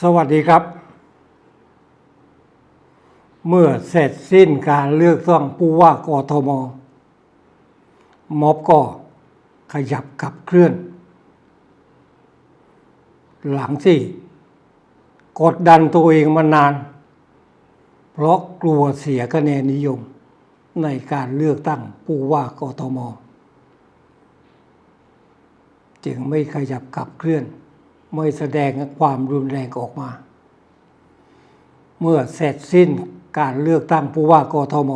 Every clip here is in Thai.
สวัสดีครับ เมื่อเสร็จสิ้นการเลือกตั้งผู้ว่ากทม ม็อบก็ขยับขับเคลื่อน หลังที่ กดดันตัวเองมานาน เพราะกลัวเสียคะแนนนิยม ในการเลือกตั้งผู้ว่ากทม จึงไม่ขยับขับเคลื่อน ไม่แสดงความรุนแรงออกมา เมื่อเสร็จสิ้นการเลือกตั้งผู้ว่ากทม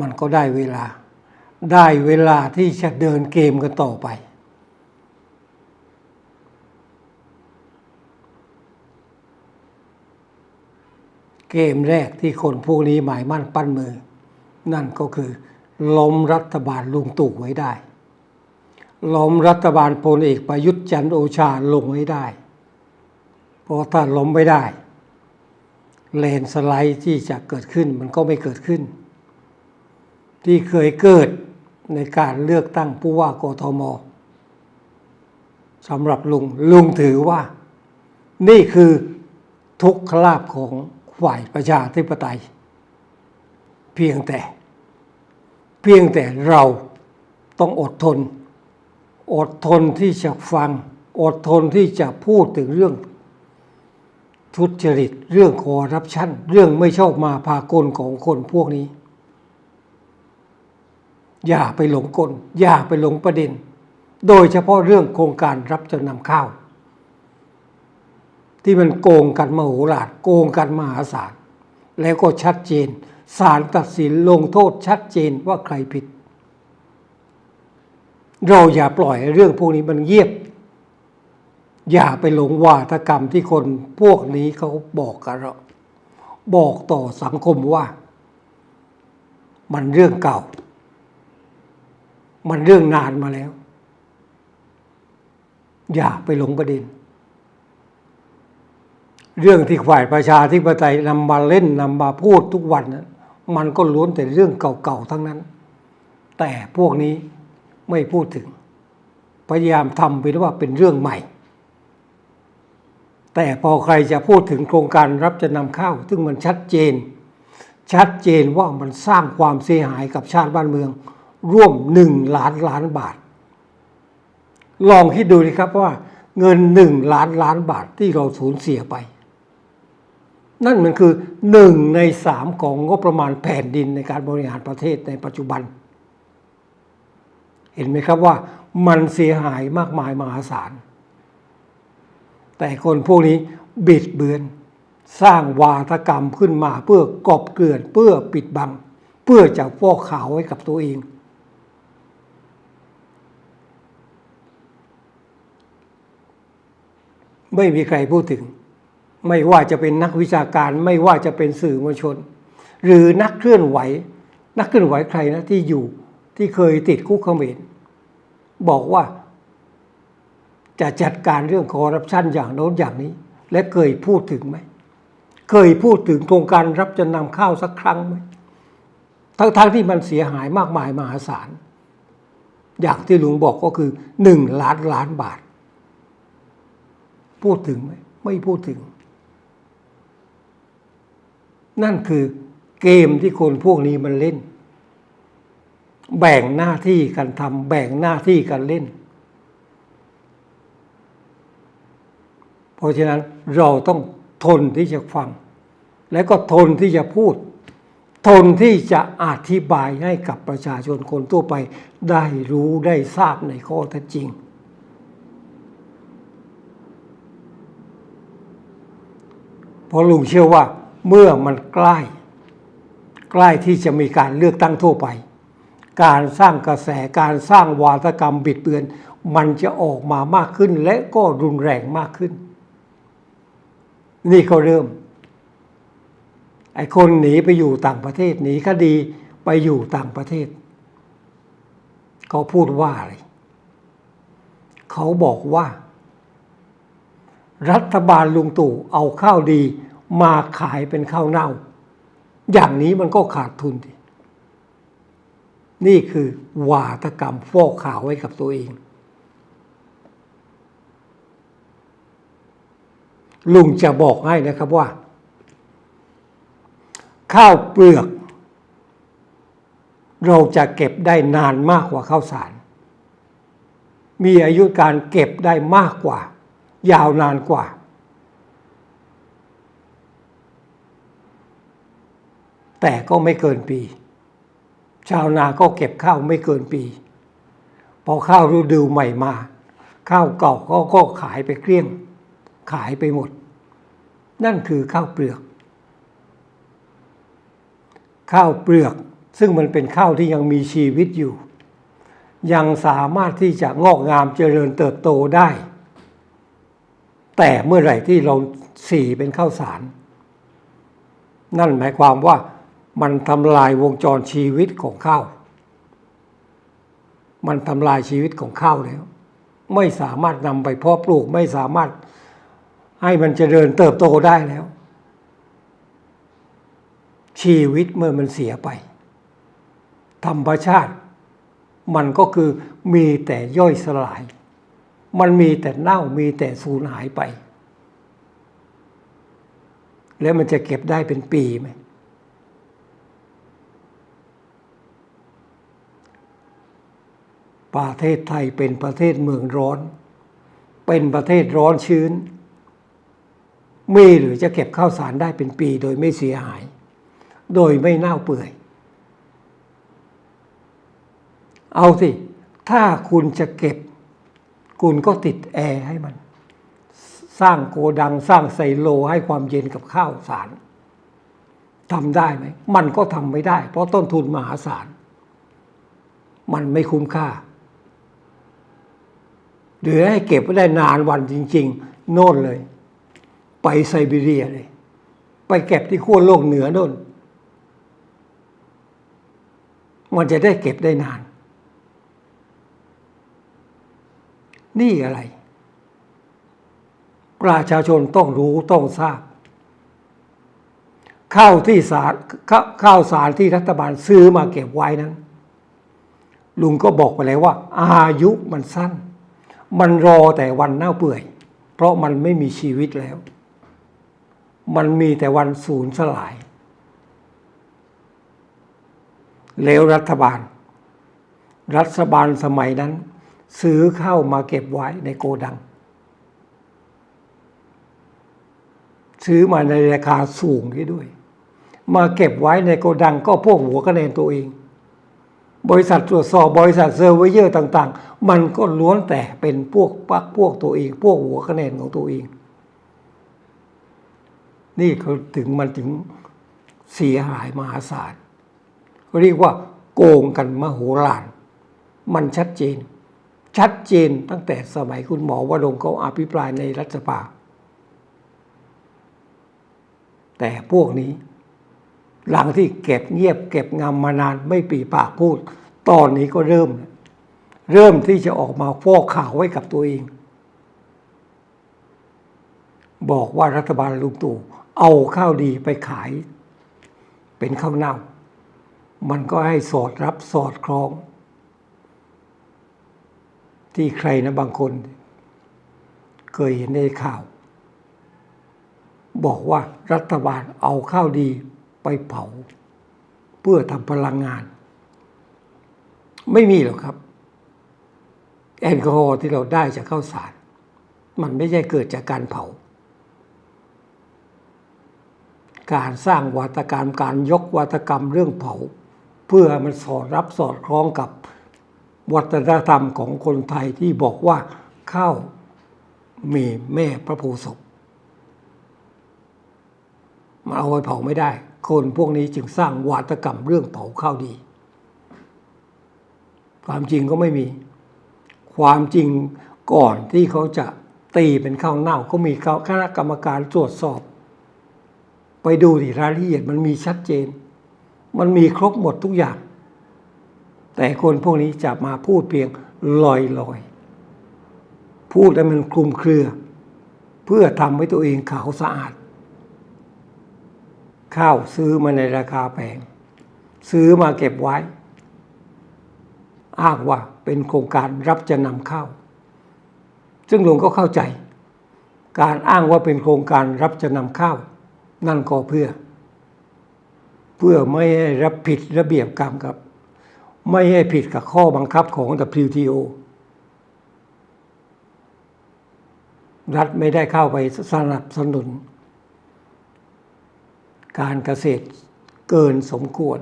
มันก็ได้เวลา ได้เวลาที่จะเดินเกมกันต่อไป เกมแรกที่คนพวกนี้หมายมั่นปั้นมือ นั่นก็คือล้มรัฐบาลลุงตู่ไว้ได้ ล้มรัฐบาลพลเอกประยุทธ์จันทร์โอชาลงไว้ได้ เพราะถ้าล้มไม่ได้ เลนสไลด์ที่จะเกิดขึ้นมันก็ไม่เกิดขึ้น ที่เคยเกิดในการเลือกตั้งผู้ว่ากทมสำหรับลุงลุงถือว่า นี่คือทุกขลาภของฝ่ายประชาธิปไตย เพียงแต่ เพียงแต่เราต้องอดทน อดทนที่จะฟัง อดทนที่จะพูดถึงเรื่อง ทุจริต เรื่องคอร์รัปชันเรื่องไม่ชอบมาพากลของคนพวกนี้ อย่าไปหลงกล อย่าไปหลงประเด็น โดยเฉพาะเรื่องโครงการรับจำนำข้าว ที่มันโกงกันมโหฬารโกงกันมหาศาลแล้วก็ชัดเจนศาลตัดสินลงโทษชัดเจนว่าใครผิด เราอย่าปล่อยเรื่องพวกนี้มันเงียบ อย่าไปหลงวาทกรรมที่คนพวกนี้เขาบอกกับเราบอกต่อสังคมว่า มันเรื่องเก่า มันเรื่องนานมาแล้ว อย่าไปหลงประเด็น เรื่องที่ฝ่ายประชาธิปไตยนำมาเล่นนำมาพูดทุกวันนั้นมันก็ล้วนแต่เรื่องเก่าๆทั้งนั้น แต่พวกนี้ ไม่พูดถึง พยายามทำไปว่าเป็นเรื่องใหม่ แต่พอใครจะพูดถึงโครงการรับจะนำเข้า ซึ่งมันชัดเจน ชัดเจนว่ามันสร้างความเสียหายกับชาติบ้านเมือง ร่วมหนึ่งล้านล้านบาท ลองคิดดูนะครับว่าเงินหนึ่งล้านล้านบาทที่เราสูญเสียไป นั่นมันคือหนึ่งในสามของงบประมาณแผ่นดินในการบริหารประเทศในปัจจุบัน เห็นไหมครับว่ามันเสียหายมากมายมหาศาล แต่คนพวกนี้บิดเบือน สร้างวาทกรรมขึ้นมาเพื่อกอบเกลื่อนเพื่อปิดบัง เพื่อจะฟอกขาวไว้กับตัวเอง ไม่มีใครพูดถึง ไม่ว่าจะเป็นนักวิชาการไม่ว่าจะเป็นสื่อมวลชน หรือนักเคลื่อนไหว นักเคลื่อนไหวใครนะที่อยู่ ที่เคยติดคุกเขมรบอกว่า จะจัดการเรื่องคอร์รัปชันอย่างโน้นอย่างนี้ และเคยพูดถึงไหม เคยพูดถึงโครงการรับจำนำข้าวสักครั้งไหมทั้งๆทที่มันเสียหายมากมายมหาศาล อย่างที่ลุงบอกก็คือหนึ่งล้านล้านบาท พูดถึงไหมไม่พูดถึง นั่นคือเกมที่คนพวกนี้มันเล่น แบ่งหน้าที่กันทำแบ่งหน้าที่กันเล่น เพราะฉะนั้นเราต้องทนที่จะฟัง และก็ทนที่จะพูด ทนที่จะอธิบายให้กับประชาชนคนทั่วไปได้รู้ได้ทราบในข้อเท็จจริง เพราะลุงเชื่อว่าเมื่อมันใกล้ ใกล้ที่จะมีการเลือกตั้งทั่วไป การสร้างกระแสการสร้างวาทกรรมบิดเบือน มันจะออกมามากขึ้นและก็รุนแรงมากขึ้น นี่เขาเริ่ม ไอ้คนหนีไปอยู่ต่างประเทศหนีคดีไปอยู่ต่างประเทศ เขาพูดว่าอะไร เขาบอกว่า รัฐบาลลุงตู่เอาข้าวดีมาขายเป็นข้าวเน่า อย่างนี้มันก็ขาดทุนดิ นี่คือวาทกรรมฟอกขาวไว้กับตัวเอง ลุงจะบอกให้นะครับว่า ข้าวเปลือก เราจะเก็บได้นานมากกว่าข้าวสาร มีอายุการเก็บได้มากกว่า ยาวนานกว่า แต่ก็ไม่เกินปี ชาวนาก็เก็บข้าวไม่เกินปี พอข้าวฤดูใหม่มา ข้าวเก่าก็ก็ขายไปเกลี้ยง ขายไปหมด นั่นคือข้าวเปลือก ข้าวเปลือกซึ่งมันเป็นข้าวที่ยังมีชีวิตอยู่ ยังสามารถที่จะงอกงามเจริญเติบโตได้ แต่เมื่อไหร่ที่เราสีเป็นข้าวสาร นั่นหมายความว่า มันทำลายวงจรชีวิตของข้าว มันทำลายชีวิตของข้าวแล้ว ไม่สามารถนำไปเพาะปลูกไม่สามารถให้มันเจริญเติบโตได้แล้ว ชีวิตเมื่อมันเสียไป ธรรมชาติ มันก็คือมีแต่ย่อยสลาย มันมีแต่เน่ามีแต่สูญหายไป แล้วมันจะเก็บได้เป็นปีไหม ประเทศไทยเป็นประเทศเมืองร้อน เป็นประเทศร้อนชื้น มีหรือจะเก็บข้าวสารได้เป็นปีโดยไม่เสียหาย โดยไม่เน่าเปื่อย เอาสิ ถ้าคุณจะเก็บ คุณก็ติดแอร์ให้มัน สร้างโกดังสร้างไซโลให้ความเย็นกับข้าวสารทำได้ไหม มันก็ทำไม่ได้ เพราะต้นทุนมหาศาล มันไม่คุ้มค่า หรือให้เก็บไว้ได้นานวันจริง ๆ โน่นเลย ไปไซบีเรียเลย ไปเก็บที่ขั้วโลกเหนือโน่น มันจะได้เก็บได้นาน นี่อะไร ประชาชนต้องรู้ต้องทราบ ข้าวที่สารข้าข้าวสารที่รัฐบาลซื้อมาเก็บไว้นั้น ลุงก็บอกไปแล้วว่า อายุมันสั้น มันรอแต่วันเน่าเปื่อย เพราะมันไม่มีชีวิตแล้ว มันมีแต่วันสูญสลาย แล้วรัฐบาล รัฐบาลสมัยนั้น ซื้อเข้ามาเก็บไว้ในโกดัง ซื้อมาในราคาสูงด้วย มาเก็บไว้ในโกดังก็พวกหัวคะแนนตัวเอง บริษัทตรวจสอบบริษัทเซอร์เวเยอร์ต่างๆ มันก็ล้วนแต่เป็นพวกปักพวกตัวเอง พวกหัวคะแนนของตัวเอง นี่เขาถึงมันถึงเสียหายมหาศาลเรียกว่าโกงกันมโหฬารมันชัดเจน ชัดเจนตั้งแต่สมัยคุณหมอวรงเขาอภิปรายในรัฐสภาแต่พวกนี้ หลังที่เก็บเงียบเก็บงำมานานไม่ปีปากพูด ตอนนี้ก็เริ่ม เริ่มที่จะออกมาฟอกข่าวไว้กับตัวเอง บอกว่ารัฐบาลลุงตู่เอาข้าวดีไปขาย เป็นข้าวเน่า มันก็ให้สอดรับสอดคล้อง ที่ใครนะบางคน เคยเห็นในข่าว บอกว่ารัฐบาลเอาข้าวดี ไปเผา เพื่อทำพลังงาน ไม่มีหรอกครับ แอลกอฮอล์ที่เราได้จากข้าวสาร มันไม่ใช่เกิดจากการเผา การสร้างวัตกรรมการยกวัตกรรมเรื่องเผา เพื่อมันสอดรับสอดคล้องกับวัฒนธรรมของคนไทยที่บอกว่าข้าวมีแม่พระโพศพมันเอาไปเผาไม่ได้ คนพวกนี้จึงสร้างวาตกรรมเรื่องเผาข้าวดี ความจริงก็ไม่มี ความจริงก่อนที่เขาจะตีเป็นข้าวเน่าก็มีคณะกรรมการตรวจสอบ ไปดูที่รายละเอียดมันมีชัดเจน มันมีครบหมดทุกอย่าง แต่คนพวกนี้จะมาพูดเพียงลอยๆพูดให้มันคลุมเครือ เพื่อทำให้ตัวเองขาวสะอาด ข้าวซื้อมาในราคาแพงซื้อมาเก็บไว้ อ้างว่าเป็นโครงการรับจะนำข้าว ซึ่งลุงก็เข้าใจ การอ้างว่าเป็นโครงการรับจำนำข้าว นั่นก็เพื่อ เพื่อไม่ให้รับผิดระเบียบกรรมกับ ไม่ให้ผิดกับข้อบังคับของ WTO รัฐไม่ได้เข้าไปสนับสนุน การเกษตรเกินสมควร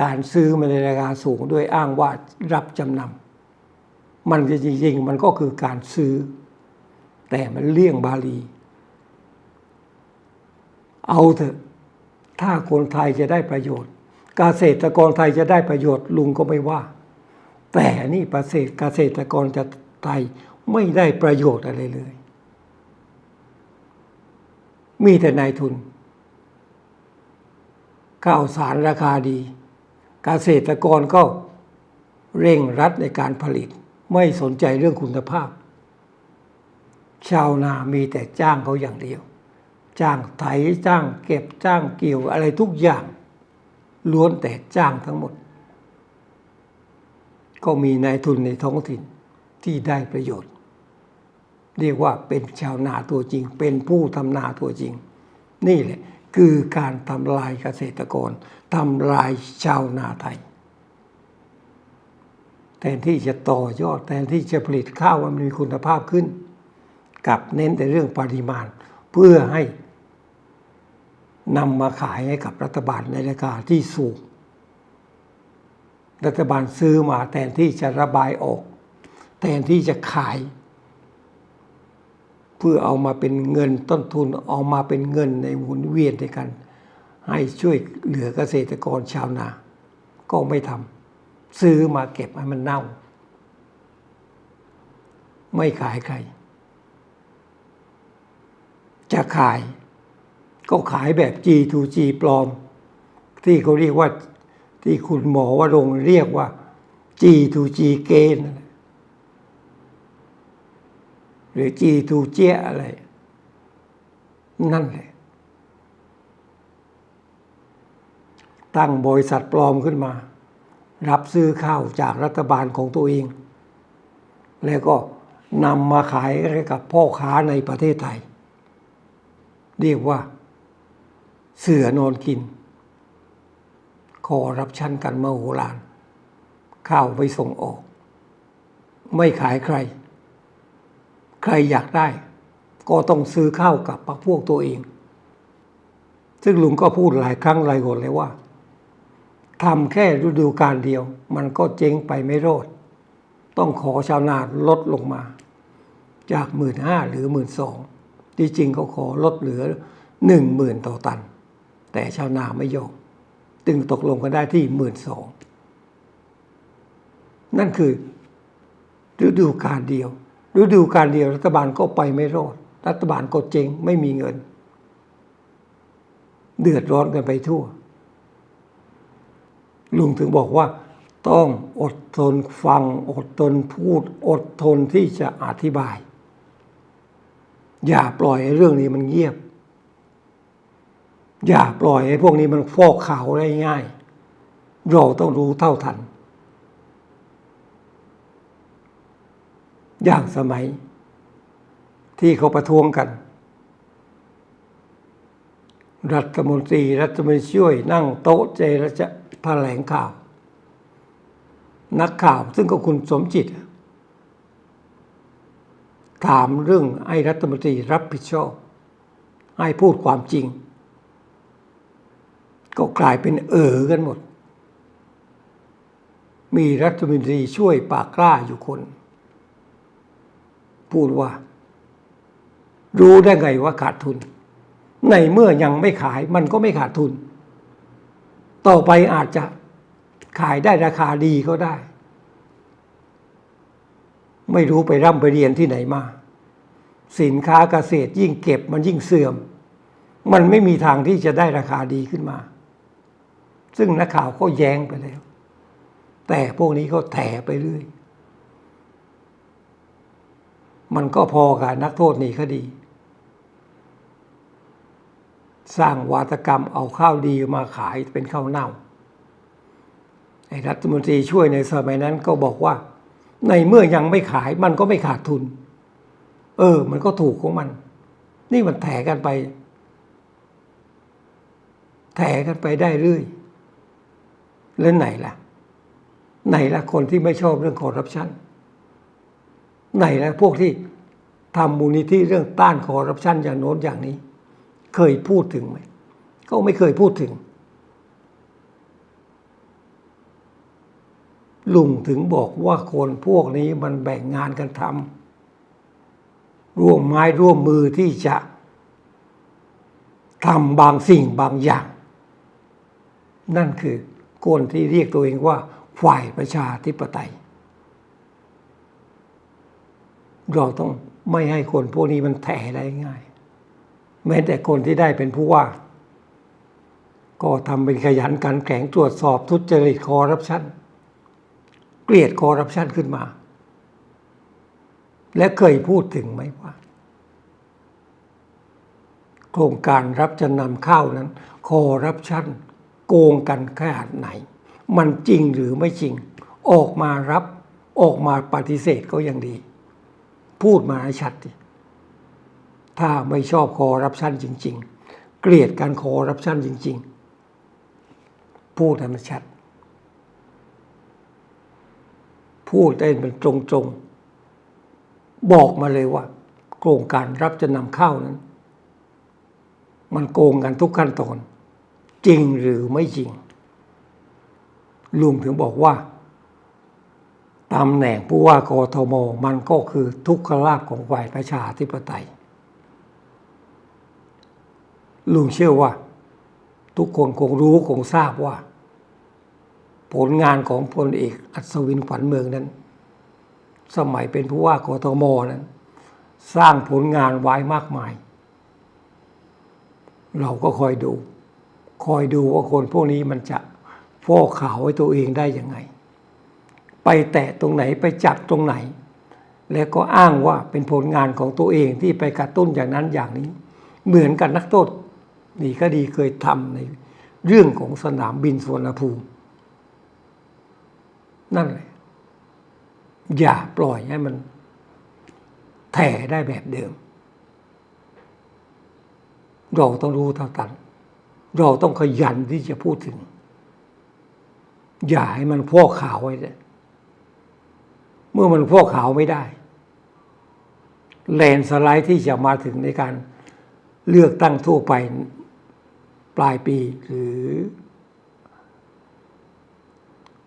การซื้อมาในราคาสูงด้วยอ้างว่ารับจำนำมันจริงๆมันก็คือการซื้อ แต่มันเลี่ยงบาลี เอาเถอะ ถ้าคนไทยจะได้ประโยชน์ เกษตรกรไทยจะได้ประโยชน์ลุงก็ไม่ว่า แต่นี่ประเสเกษตรกรจะไทยไม่ได้ประโยชน์อะไรเลย มีแต่นายทุนข้าวสารราคาดีเกษตรกรก็เร่งรัดในการผลิต ไม่สนใจเรื่องคุณภาพ ชาวนามีแต่จ้างเขาอย่างเดียว จ้างไถจ้างเก็บจ้างเกี่ยวอะไรทุกอย่าง ล้วนแต่จ้างทั้งหมด ก็มีนายทุนในท้องถิ่นที่ได้ประโยชน์ เรียกว่าเป็นชาวนาตัวจริง เป็นผู้ทำนาตัวจริง นี่แหละคือการทำลายเกษตรกรทำลายชาวนาไทย แทนที่จะต่อยอดแทนที่จะผลิตข้าวมันมีคุณภาพขึ้นกลับเน้นแต่เรื่องปริมาณ เพื่อให้นำมาขายให้กับรัฐบาลในราคาที่สูง รัฐบาลซื้อมาแทนที่จะระบายออก แทนที่จะขาย เพื่อเอามาเป็นเงินต้นทุนเอามาเป็นเงินในหมุนเวียนในกันให้ช่วยเหลือเกษตรกรชาวนา ก็ไม่ทำซื้อมาเก็บให้มันเน่า ไม่ขายใคร จะขาย ก็ขายแบบ G2G ปลอม ที่เขาเรียกว่าที่คุณหมอวรงเรียกว่า G2G เกณฑ์ หรือ G2 เจียอะไร นั่นแหละ ตั้งบริษัทปลอมขึ้นมา รับซื้อข้าวจากรัฐบาลของตัวเอง แล้วก็นำมาขายให้กับพ่อค้าในประเทศไทย เรียกว่า เสือนอนกิน คอรับชั้นกันมโหฬารข้าวไปส่งออก ไม่ขายใคร ใครอยากได้ ก็ต้องซื้อข้าวกับพวกตัวเอง ซึ่งลุงก็พูดหลายครั้งหลายหนเลยว่าทำแค่ฤดูการเดียว มันก็เจ๊งไปไม่รอด ต้องขอชาวนาลดลงมา จากหมื่นห้าหรือหมื่นสองที่จริงเขาขอลดเหลือหนึ่งหมื่นต่อตัน แต่ชาวนาไม่ยอมจึงตกลงกันได้ที่หมื่นสองนั่นคือฤดูการเดียว ฤดูการเดียวรัฐบาลก็ไปไม่รอด รัฐบาลก็เจ๊งไม่มีเงิน เดือดร้อนกันไปทั่ว ลุงถึงบอกว่า ต้องอดทนฟัง อดทนพูด อดทนที่จะอธิบาย อย่าปล่อยให้เรื่องนี้มันเงียบ อย่าปล่อยให้พวกนี้มันฟอกข่าวได้ง่าย เราต้องรู้เท่าทัน อย่างสมัย ที่เขาประท้วงกัน รัฐมนตรีรัฐมนตรีช่วยนั่งโต๊ะเจรจาแถลงข่าว นักข่าวซึ่งก็คุณสมจิต ถามเรื่องให้รัฐมนตรีรับผิดชอบให้พูดความจริง ก็กลายเป็นเออกันหมด มีรัฐมนตรีช่วยปากกล้าอยู่คน พูดว่า รู้ได้ไงว่าขาดทุน ในเมื่อยังไม่ขายมันก็ไม่ขาดทุน ต่อไปอาจจะขายได้ราคาดีก็ได้ ไม่รู้ไปร่ำไปเรียนที่ไหนมา สินค้าเกษตรยิ่งเก็บมันยิ่งเสื่อม มันไม่มีทางที่จะได้ราคาดีขึ้นมา ซึ่งนักข่าวก็แย้งไปแล้ว แต่พวกนี้ก็แถไปเรื่อย มันก็พอกับนักโทษหนีคดี สร้างวาตกรรมเอาข้าวดีมาขายเป็นข้าวเน่าไอ้รัฐมนตรีช่วยในสมัยนั้นก็บอกว่า ในเมื่อยังไม่ขายมันก็ไม่ขาดทุน เออ มันก็ถูกของมัน นี่มันแถกันไป แถกันไปได้เรื่อย แล้วไหนล่ะ ไหนล่ะคนที่ไม่ชอบเรื่องคอร์รัปชัน ไหนล่ะพวกที่ทำมูลนิธิเรื่องต้านคอร์รัปชันอย่างโน้นอย่างนี้ เคยพูดถึงไหมก็ไม่เคยพูดถึง ลุงถึงบอกว่าคนพวกนี้มันแบ่งงานกันทำร่วมไม้ร่วมมือที่จะทำบางสิ่งบางอย่าง นั่นคือคนที่เรียกตัวเองว่าฝ่ายประชาธิปไตย เราต้องไม่ให้คนพวกนี้มันแถได้ง่าย แม้แต่คนที่ได้เป็นผู้ว่า ก็ทำเป็นขยันกันแข็งตรวจสอบทุจริตคอร์รัปชันเกลียดคอร์รัปชันขึ้นมา และเคยพูดถึงไหมว่า โครงการรับจำนำข้าวนั้น คอร์รัปชันโกงกันขนาดไหน มันจริงหรือไม่จริง ออกมารับออกมาปฏิเสธก็ยังดี พูดมาให้ชัดดิถ้าไม่ชอบคอร์รัปชันจริง ๆ เกลียดการคอร์รัปชันจริง ๆ พูดให้มันชัด พูดได้เป็นตรงๆ บอกมาเลยว่า โครงการรับจะนำเข้านั้น มันโกงกันทุกขั้นตอน จริงหรือไม่จริงลุงถึงบอกว่า ตำแหน่งผู้ว่ากทมมันก็คือทุกขลาภของฝ่ายประชาธิปไตย ลุงเชื่อว่า ทุกคนคงรู้คงทราบว่า ผลงานของพลเอกอัศวินขวัญเมืองนั้น สมัยเป็นผู้ว่ากทมนั้น สร้างผลงานไว้มากมาย เราก็คอยดู คอยดูว่าคนพวกนี้มันจะฟอกขาวให้ตัวเองได้ยังไง ไปแตะตรงไหนไปจับตรงไหน แล้วก็อ้างว่าเป็นผลงานของตัวเองที่ไปกระตุ้นอย่างนั้นอย่างนี้ เหมือนกับนักโทษนี่ก็ดีเคยทำในเรื่องของสนามบินสุวรรณภูมินั่นแหละ อย่าปล่อยให้มันแถได้แบบเดิม เราต้องรู้เท่าทัน เราต้องขยันที่จะพูดถึง อย่าให้มันพ่อกขาวไว้เลย มื่อมันพอกขาวไม่ได้แลนสไลด์ที่จะมาถึงในการเลือกตั้งทั่วไปปลายปีหรือ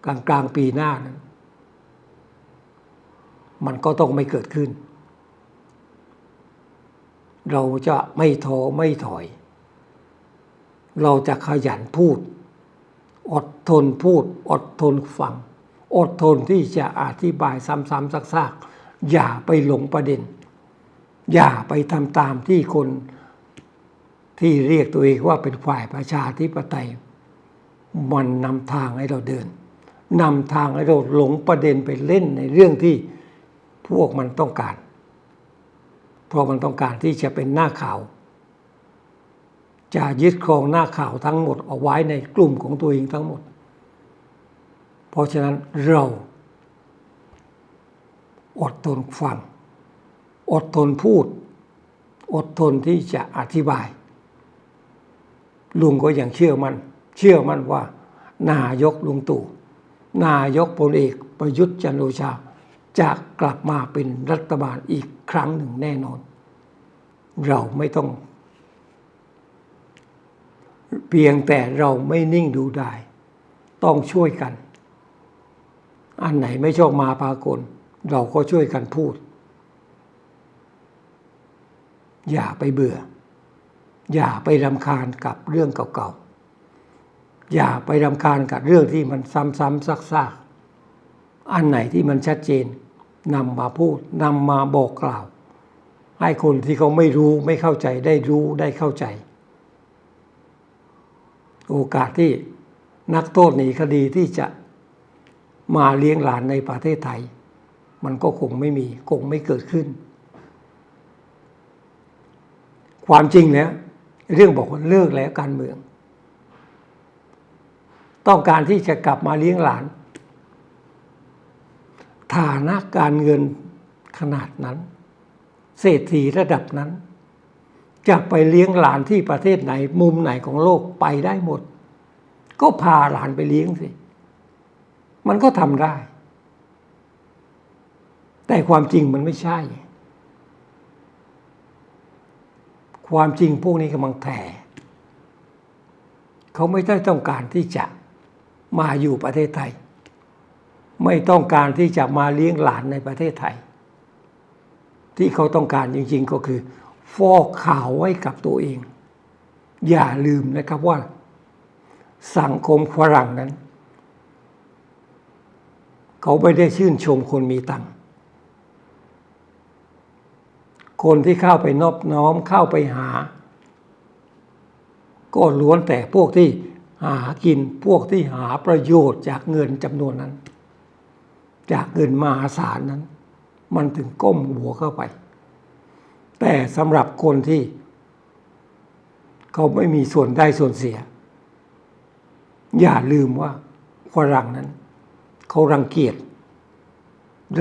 กลางกลางปีหน้านั้นมันก็ต้องไม่เกิดขึ้น เราจะไม่ท้อไม่ถอย เราจะขยันพูด อดทนพูด อดทนฟัง อดทนที่จะอธิบายซ้ำๆซากๆ อย่าไปหลงประเด็น อย่าไปทำตามที่คนที่เรียกตัวเองว่าเป็นฝ่ายประชาธิปไตย มันนำทางให้เราเดินนำทางให้เราหลงประเด็นไปเล่นในเรื่องที่พวกมันต้องการ เพราะมันต้องการที่จะเป็นหน้าข่าว จะยึดครองหน้าข่าวทั้งหมดเอาไว้ในกลุ่มของตัวเองทั้งหมด เพราะฉะนั้นเราอดทนฟัง อดทนพูด อดทนที่จะอธิบาย ลุงก็ยังเชื่อมัน่นเชื่อมั่นว่า นายกลุงตู่ นายกพลเอกประยุทธ์จันโอชาจะกลับมาเป็นรัฐบาลอีกครั้งหนึ่งแน่นอน เราไม่ต้อง เพียงแต่เราไม่นิ่งดูได้ ต้องช่วยกัน อันไหนไม่ชอบมาพากลเราก็ช่วยกันพูด อย่าไปเบื่อ อย่าไปรำคาญกับเรื่องเก่าๆ อย่าไปรำคาญกับเรื่องที่มันซ้ำๆซักๆ อันไหนที่มันชัดเจนนำมาพูดนำมาบอกกล่าว ให้คนที่เขาไม่รู้ไม่เข้าใจได้รู้ได้เข้าใจ โอกาสที่นักโทษหนีคดีที่จะ มาเลี้ยงหลานในประเทศไทย มันก็คงไม่มีคงไม่เกิดขึ้น ความจริงแล้วเรื่องบอกว่าเลิกแล้วการเมือง ต้องการที่จะกลับมาเลี้ยงหลาน ฐานะการเงินขนาดนั้น เศรษฐีระดับนั้น จะไปเลี้ยงหลานที่ประเทศไหนมุมไหนของโลกไปได้หมด ก็พาหลานไปเลี้ยงสิ มันก็ทำได้ แต่ความจริงมันไม่ใช่ ความจริงพวกนี้กำลังแถเขาไม่ได้ต้องการที่จะมาอยู่ประเทศไทย ไม่ต้องการที่จะมาเลี้ยงหลานในประเทศไทย ที่เขาต้องการจริงๆก็คือ ฟอกข่าวไว้กับตัวเอง อย่าลืมนะครับว่า สังคมฝรั่งนั้น เขาไม่ได้ชื่นชมคนมีตังค์คนที่เข้าไปนอบน้อมเข้าไปหา ก็ล้วนแต่พวกที่หากินพวกที่หาประโยชน์จากเงินจำนวนนั้น จากเงินมหาศาลนั้น มันถึงก้มหัวเข้าไป แต่สำหรับคนที่ เขาไม่มีส่วนได้ส่วนเสีย อย่าลืมว่าฝรั่งนั้น เขารังเกียจ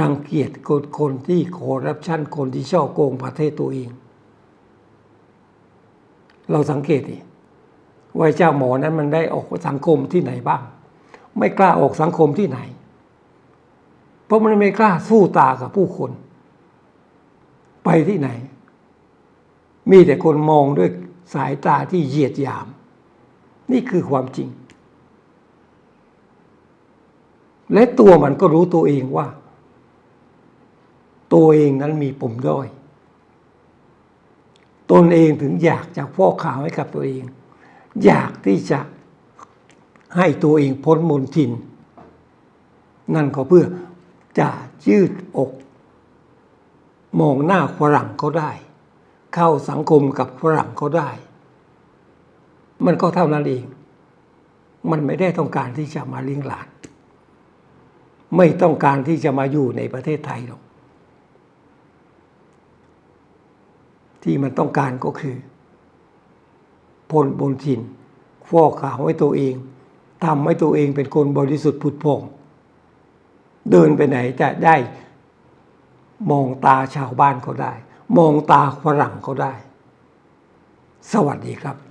รังเกียจคนคนที่คอร์รัปชันคนที่ช่อโกงประเทศตัวเอง เราสังเกตดิว่าเจ้าหมอนั้นมันได้ออกสังคมที่ไหนบ้าง ไม่กล้าออกสังคมที่ไหน เพราะมันไม่กล้าสู้ตากับผู้คน ไปที่ไหน มีแต่คนมองด้วยสายตาที่เหยียดหยาม นี่คือความจริง และตัวมันก็รู้ตัวเองว่า ตัวเองนั้นมีปุ่มด้อย ตนเองถึงอยากจะฟอกขาวให้กับตัวเอง อยากที่จะให้ตัวเองพ้นมนทิน นั่นก็เพื่อจะยืดอก มองหน้าฝรั่งเขาได้ เข้าสังคมกับฝรั่งเขาได้ มันก็เท่านั้นเอง มันไม่ได้ต้องการที่จะมาเลี้ยงหลาน ไม่ต้องการที่จะมาอยู่ในประเทศไทยหรอกที่มันต้องการก็คือ พลบนทินฟอกขาวให้ตัวเองทำให้ตัวเองเป็นคนบริสุทธิ์ผุดผ่อง เดินไปไหนจะได้มองตาชาวบ้านเขาได้ มองตาฝรั่งเขาได้ สวัสดีครับ